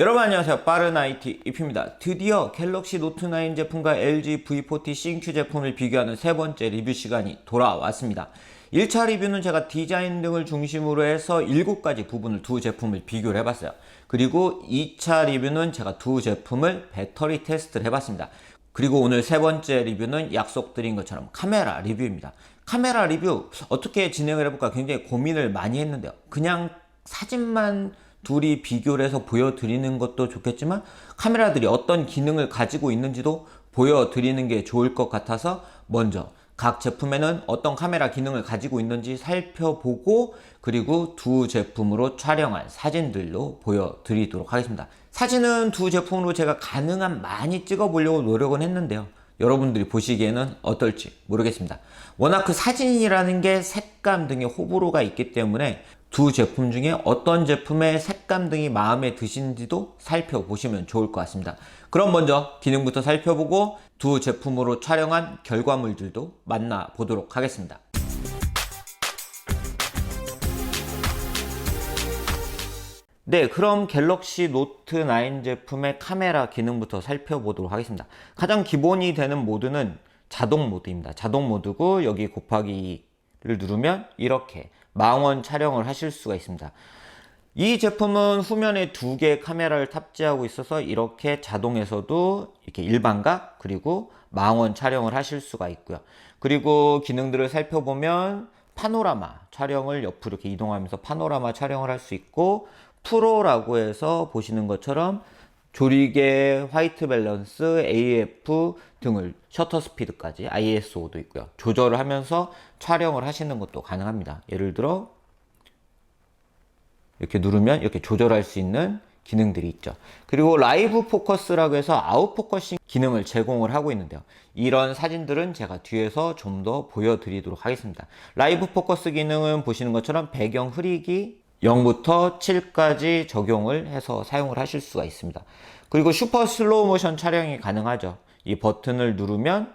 여러분 안녕하세요. 빠른 IT 입입니다. 드디어 갤럭시 노트 9 제품과 LG V40 CQ 제품을 비교하는 세 번째 리뷰 시간이 돌아왔습니다. 1차 리뷰는 제가 디자인 등을 중심으로 해서 7가지 부분을 두 제품을 비교를 해봤어요. 그리고 2차 리뷰는 제가 두 제품을 배터리 테스트를 해봤습니다. 그리고 오늘 세 번째 리뷰는 약속드린 것처럼 카메라 리뷰입니다. 카메라 리뷰 어떻게 진행을 해볼까 굉장히 고민을 많이 했는데요. 그냥 사진만 둘이 비교를 해서 보여드리는 것도 좋겠지만 카메라들이 어떤 기능을 가지고 있는지도 보여드리는 게 좋을 것 같아서 먼저 각 제품에는 어떤 카메라 기능을 가지고 있는지 살펴보고 그리고 두 제품으로 촬영한 사진들로 보여드리도록 하겠습니다. 사진은 두 제품으로 제가 가능한 많이 찍어보려고 노력은 했는데요. 여러분들이 보시기에는 어떨지 모르겠습니다. 워낙 그 사진이라는 게 색감 등의 호불호가 있기 때문에 두 제품 중에 어떤 제품의 색감 등이 마음에 드시는지도 살펴보시면 좋을 것 같습니다. 그럼 먼저 기능부터 살펴보고 두 제품으로 촬영한 결과물들도 만나보도록 하겠습니다. 네, 그럼 갤럭시 노트 9 제품의 카메라 기능부터 살펴보도록 하겠습니다. 가장 기본이 되는 모드는 자동 모드입니다. 자동 모드고 여기 곱하기 2를 누르면 이렇게 망원 촬영을 하실 수가 있습니다. 이 제품은 후면에 두 개의 카메라를 탑재하고 있어서 이렇게 자동에서도 이렇게 일반각 그리고 망원 촬영을 하실 수가 있고요. 그리고 기능들을 살펴보면 파노라마 촬영을 옆으로 이렇게 이동하면서 파노라마 촬영을 할 수 있고 프로라고 해서 보시는 것처럼 조리개, 화이트 밸런스, AF 등을 셔터 스피드까지 ISO도 있고요. 조절을 하면서 촬영을 하시는 것도 가능합니다. 예를 들어 이렇게 누르면 이렇게 조절할 수 있는 기능들이 있죠. 그리고 라이브 포커스라고 해서 아웃 포커싱 기능을 제공을 하고 있는데요. 이런 사진들은 제가 뒤에서 좀 더 보여드리도록 하겠습니다. 라이브 포커스 기능은 보시는 것처럼 배경 흐리기 0부터 7까지 적용을 해서 사용을 하실 수가 있습니다. 그리고 슈퍼 슬로우 모션 촬영이 가능하죠. 이 버튼을 누르면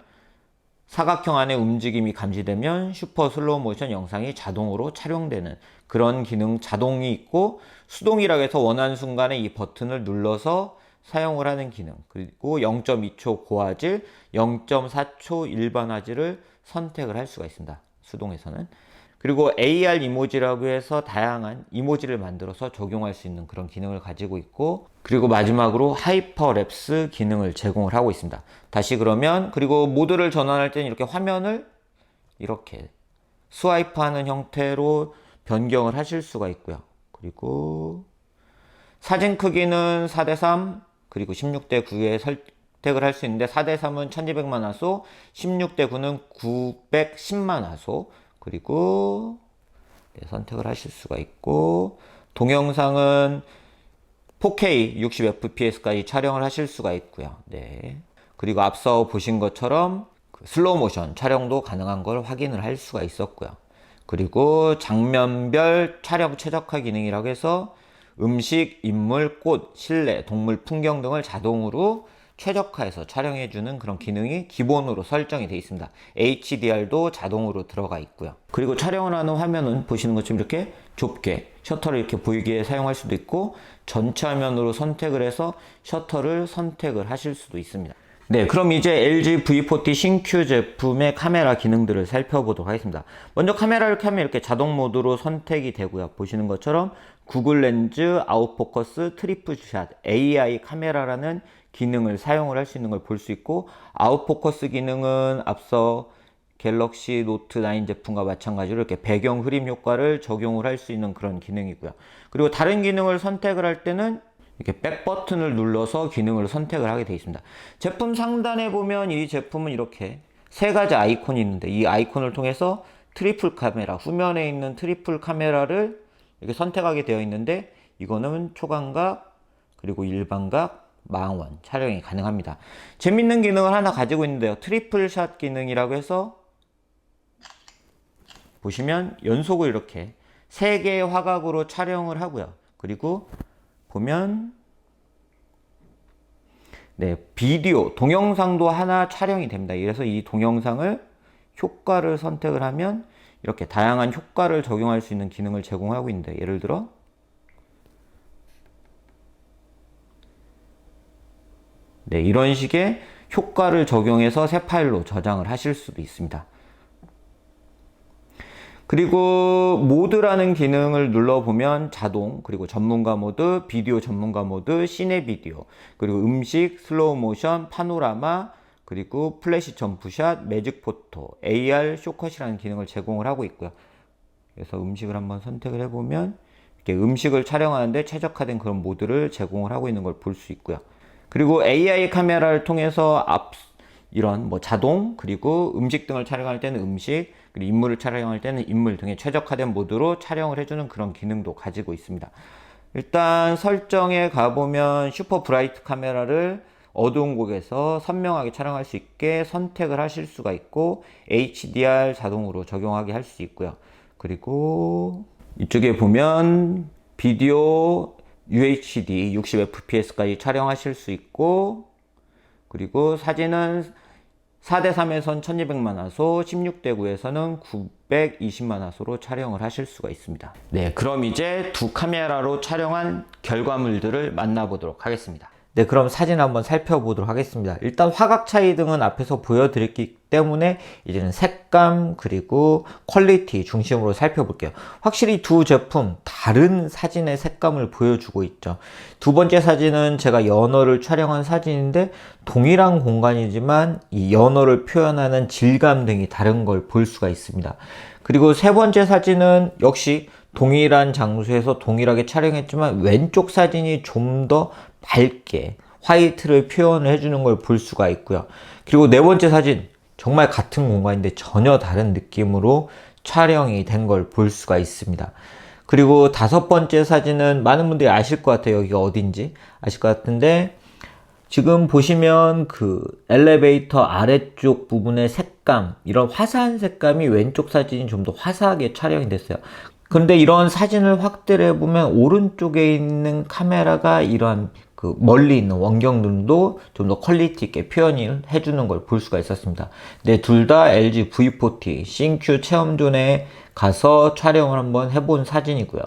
사각형 안에 움직임이 감지되면 슈퍼 슬로우 모션 영상이 자동으로 촬영되는 그런 기능 자동이 있고 수동이라고 해서 원하는 순간에 이 버튼을 눌러서 사용을 하는 기능 그리고 0.2초 고화질, 0.4초 일반 화질을 선택을 할 수가 있습니다. 수동에서는 그리고 AR 이모지라고 해서 다양한 이모지를 만들어서 적용할 수 있는 그런 기능을 가지고 있고 그리고 마지막으로 하이퍼랩스 기능을 제공을 하고 있습니다. 다시 그러면 그리고 모드를 전환할 때는 이렇게 화면을 이렇게 스와이프하는 형태로 변경을 하실 수가 있고요. 그리고 사진 크기는 4대3 그리고 16대 9에 선택을 할 수 있는데 4대 3은 1200만 화소, 16대 9는 910만 화소 그리고 네, 선택을 하실 수가 있고 동영상은 4K 60fps까지 촬영을 하실 수가 있고요. 네. 그리고 앞서 보신 것처럼 그 슬로우 모션 촬영도 가능한 걸 확인을 할 수가 있었고요. 그리고 장면별 촬영 최적화 기능이라고 해서 음식, 인물, 꽃, 실내, 동물, 풍경 등을 자동으로 최적화해서 촬영해주는 그런 기능이 기본으로 설정이 되어 있습니다. HDR도 자동으로 들어가 있고요. 그리고 촬영을 하는 화면은 보시는 것처럼 이렇게 좁게 셔터를 이렇게 보이게 사용할 수도 있고 전체 화면으로 선택을 해서 셔터를 선택을 하실 수도 있습니다. 네, 그럼 이제 LG V40 신규 제품의 카메라 기능들을 살펴보도록 하겠습니다. 먼저 카메라를 켜면 이렇게 자동 모드로 선택이 되고요. 보시는 것처럼 구글 렌즈, 아웃포커스, 트리플 샷, AI 카메라라는 기능을 사용을 할 수 있는 걸 볼 수 있고 아웃포커스 기능은 앞서 갤럭시 노트 9 제품과 마찬가지로 이렇게 배경 흐림 효과를 적용을 할 수 있는 그런 기능이고요. 그리고 다른 기능을 선택을 할 때는 이렇게 백 버튼을 눌러서 기능을 선택을 하게 되어 있습니다. 제품 상단에 보면 이 제품은 이렇게 세 가지 아이콘이 있는데 이 아이콘을 통해서 트리플 카메라, 후면에 있는 트리플 카메라를 이렇게 선택하게 되어 있는데 이거는 초광각 그리고 일반각 망원 촬영이 가능합니다. 재밌는 기능을 하나 가지고 있는데요. 트리플 샷 기능이라고 해서 보시면 연속으로 이렇게 세 개의 화각으로 촬영을 하고요. 그리고 보면 네, 비디오, 동영상도 하나 촬영이 됩니다. 그래서 이 동영상을 효과를 선택을 하면 이렇게 다양한 효과를 적용할 수 있는 기능을 제공하고 있는데 예를 들어 네, 이런 식의 효과를 적용해서 새 파일로 저장을 하실 수도 있습니다. 그리고 모드라는 기능을 눌러보면 자동, 그리고 전문가 모드, 비디오 전문가 모드, 시네 비디오, 그리고 음식, 슬로우 모션, 파노라마, 그리고 플래시 점프샷, 매직 포토, AR 쇼컷이라는 기능을 제공을 하고 있고요. 그래서 음식을 한번 선택을 해보면 이렇게 음식을 촬영하는데 최적화된 그런 모드를 제공을 하고 있는 걸 볼 수 있고요. 그리고 AI 카메라를 통해서 앞 이런 뭐 자동 그리고 음식 등을 촬영할 때는 음식 그리고 인물을 촬영할 때는 인물 등의 최적화된 모드로 촬영을 해주는 그런 기능도 가지고 있습니다. 일단 설정에 가보면 슈퍼 브라이트 카메라를 어두운 곳에서 선명하게 촬영할 수 있게 선택을 하실 수가 있고 HDR 자동으로 적용하게 할 수 있고요. 그리고 이쪽에 보면 비디오 UHD 60fps까지 촬영하실 수 있고 그리고 사진은 4대3에선 1200만 화소, 16대 9에서는 920만 화소로 촬영을 하실 수가 있습니다. 네, 그럼 이제 두 카메라로 촬영한 결과물들을 만나보도록 하겠습니다. 네, 그럼 사진 한번 살펴보도록 하겠습니다. 일단 화각 차이 등은 앞에서 보여드렸기 때문에 이제는 색감 그리고 퀄리티 중심으로 살펴볼게요. 확실히 두 제품 다른 사진의 색감을 보여주고 있죠. 두 번째 사진은 제가 연어를 촬영한 사진인데 동일한 공간이지만 이 연어를 표현하는 질감 등이 다른 걸 볼 수가 있습니다. 그리고 세 번째 사진은 역시 동일한 장소에서 동일하게 촬영했지만 왼쪽 사진이 좀 더 밝게 화이트를 표현을 해주는 걸 볼 수가 있고요. 그리고 네 번째 사진 정말 같은 공간인데 전혀 다른 느낌으로 촬영이 된 걸 볼 수가 있습니다. 그리고 다섯 번째 사진은 많은 분들이 아실 것 같아요. 여기가 어딘지 아실 것 같은데 지금 보시면 그 엘리베이터 아래쪽 부분의 색감, 이런 화사한 색감이 왼쪽 사진이 좀 더 화사하게 촬영이 됐어요. 그런데 이런 사진을 확대를 해보면 오른쪽에 있는 카메라가 이러한 그 멀리 있는 원경들도 좀 더 퀄리티 있게 표현을 해주는 걸 볼 수가 있었습니다. 네, 둘다 LG V40 싱큐 체험존에 가서 촬영을 한번 해본 사진이고요.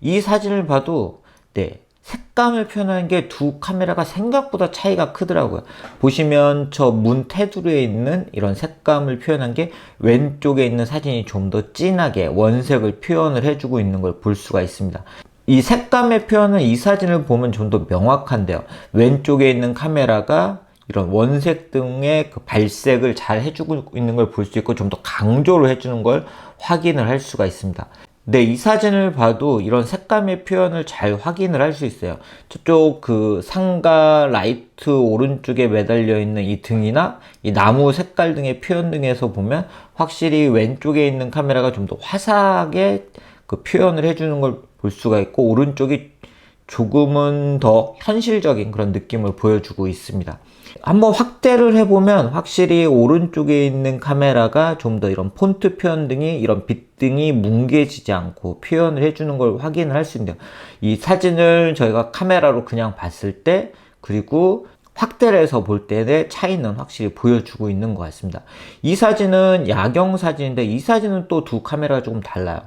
이 사진을 봐도 네, 색감을 표현하는 게 두 카메라가 생각보다 차이가 크더라고요. 보시면 저 문 테두리에 있는 이런 색감을 표현한 게 왼쪽에 있는 사진이 좀 더 진하게 원색을 표현을 해주고 있는 걸 볼 수가 있습니다. 이 색감의 표현은 이 사진을 보면 좀 더 명확한데요. 왼쪽에 있는 카메라가 이런 원색 등의 그 발색을 잘 해주고 있는 걸 볼 수 있고 좀 더 강조를 해주는 걸 확인을 할 수가 있습니다. 네, 이 사진을 봐도 이런 색감의 표현을 잘 확인을 할 수 있어요. 저쪽 그 상가 라이트 오른쪽에 매달려 있는 이 등이나 이 나무 색깔 등의 표현 등에서 보면 확실히 왼쪽에 있는 카메라가 좀 더 화사하게 그 표현을 해주는 걸 볼 수가 있고 오른쪽이 조금은 더 현실적인 그런 느낌을 보여주고 있습니다. 한번 확대를 해보면 확실히 오른쪽에 있는 카메라가 좀 더 이런 폰트 표현 등이 이런 빛 등이 뭉개지지 않고 표현을 해주는 걸 확인을 할 수 있는데요. 이 사진을 저희가 카메라로 그냥 봤을 때 그리고 확대를 해서 볼 때의 차이는 확실히 보여주고 있는 것 같습니다. 이 사진은 야경 사진인데 이 사진은 또 두 카메라가 조금 달라요.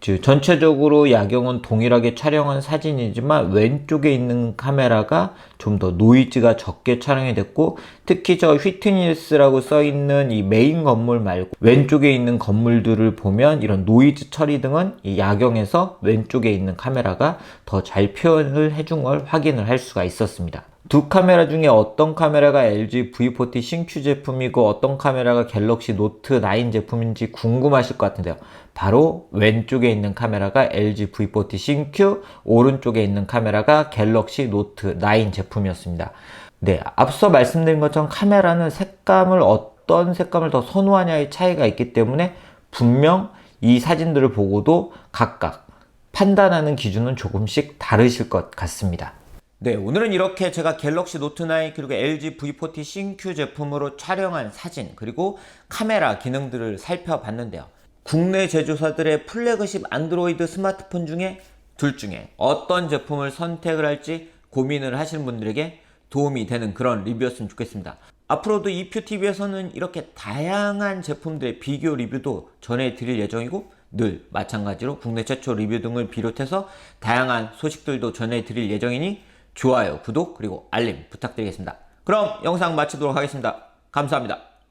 즉 전체적으로 야경은 동일하게 촬영한 사진이지만 왼쪽에 있는 카메라가 좀 더 노이즈가 적게 촬영이 됐고 특히 저 휘트니스라고 써 있는 이 메인 건물 말고 왼쪽에 있는 건물들을 보면 이런 노이즈 처리 등은 이 야경에서 왼쪽에 있는 카메라가 더 잘 표현을 해준 걸 확인을 할 수가 있었습니다. 두 카메라 중에 어떤 카메라가 LG V40 신큐 제품이고 어떤 카메라가 갤럭시 노트 9 제품인지 궁금하실 것 같은데요. 바로 왼쪽에 있는 카메라가 LG V40 신큐, 오른쪽에 있는 카메라가 갤럭시 노트 9 제품이었습니다. 네, 앞서 말씀드린 것처럼 카메라는 색감을 어떤 색감을 더 선호하냐의 차이가 있기 때문에 분명 이 사진들을 보고도 각각 판단하는 기준은 조금씩 다르실 것 같습니다. 네, 오늘은 이렇게 제가 갤럭시 노트 9 그리고 LG V40 신큐 제품으로 촬영한 사진 그리고 카메라 기능들을 살펴봤는데요. 국내 제조사들의 플래그십 안드로이드 스마트폰 중에 둘 중에 어떤 제품을 선택을 할지 고민을 하시는 분들에게 도움이 되는 그런 리뷰였으면 좋겠습니다. 앞으로도 이퓨TV에서는 이렇게 다양한 제품들의 비교 리뷰도 전해드릴 예정이고 늘 마찬가지로 국내 최초 리뷰 등을 비롯해서 다양한 소식들도 전해드릴 예정이니 좋아요, 구독, 그리고 알림 부탁드리겠습니다. 그럼 영상 마치도록 하겠습니다. 감사합니다.